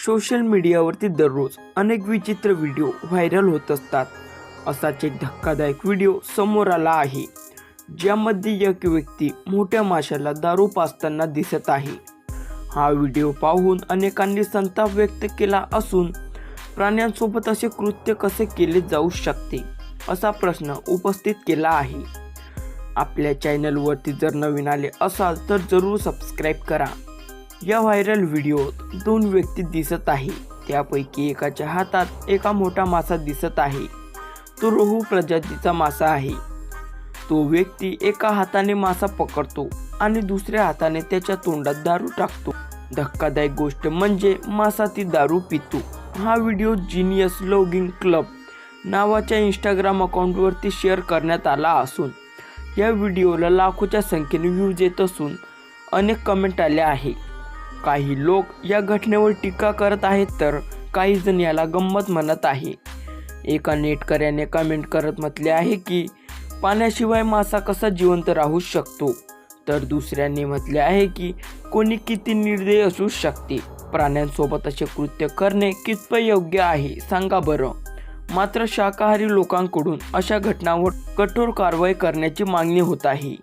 Social मीडियावरती दररोज अनेक विचित्र व्हिडिओ व्हायरल होत असतात. असाच एक धक्कादायक व्हिडिओ समोर आला आहे ज्यामध्ये एक व्यक्ती मोठ्या माशाला दारू पाजताना दिसत आहे. हा व्हिडिओ पाहून अनेकांनी संताप व्यक्त केला असून प्राण्यांसोबत असे कृत्य कसे केले जाऊ शकते असा प्रश्न उपस्थित केला आहे. आपल्या चॅनलवरती जर नवीन आले असाल तर जरूर सबस्क्राईब करा. या व्हायरल व्हिडिओत दोन व्यक्ती दिसत आहे. त्यापैकी एकाच्या हातात एका मोठा मासा दिसत आहे. तो रोहू प्रजातीचा मासा आहे. तो व्यक्ती एका हाताने मासा पकडतो आणि दुसऱ्या हाताने त्याच्या तोंडात दारू टाकतो. धक्कादायक गोष्ट म्हणजे मासा ती दारू पितो. हा व्हिडिओ जिनियस लॉगिंग क्लब नावाच्या इंस्टाग्राम अकाउंटवरती शेअर करण्यात आला असून या व्हिडिओला लाखोच्या संख्येने व्ह्यूज येत असून अनेक कमेंट आल्या आहे. काही लोक या घटनेवर टीका करत आहेत तर काही जण याला गंमत म्हणत आहे. एका नेटकऱ्याने कमेंट करत म्हटले आहे की पाण्याशिवाय मासा कसा जिवंत राहू शकतो? तर दुसऱ्याने म्हटले आहे की कोणी किती निर्दयी असू शकते? प्राण्यांसोबत असे कृत्य करणे कितपत योग्य आहे? सांगा बरं. मात्र शाकाहारी लोकांकडून अशा घटनांवर कठोर कारवाई करण्याची मागणी होत आहे.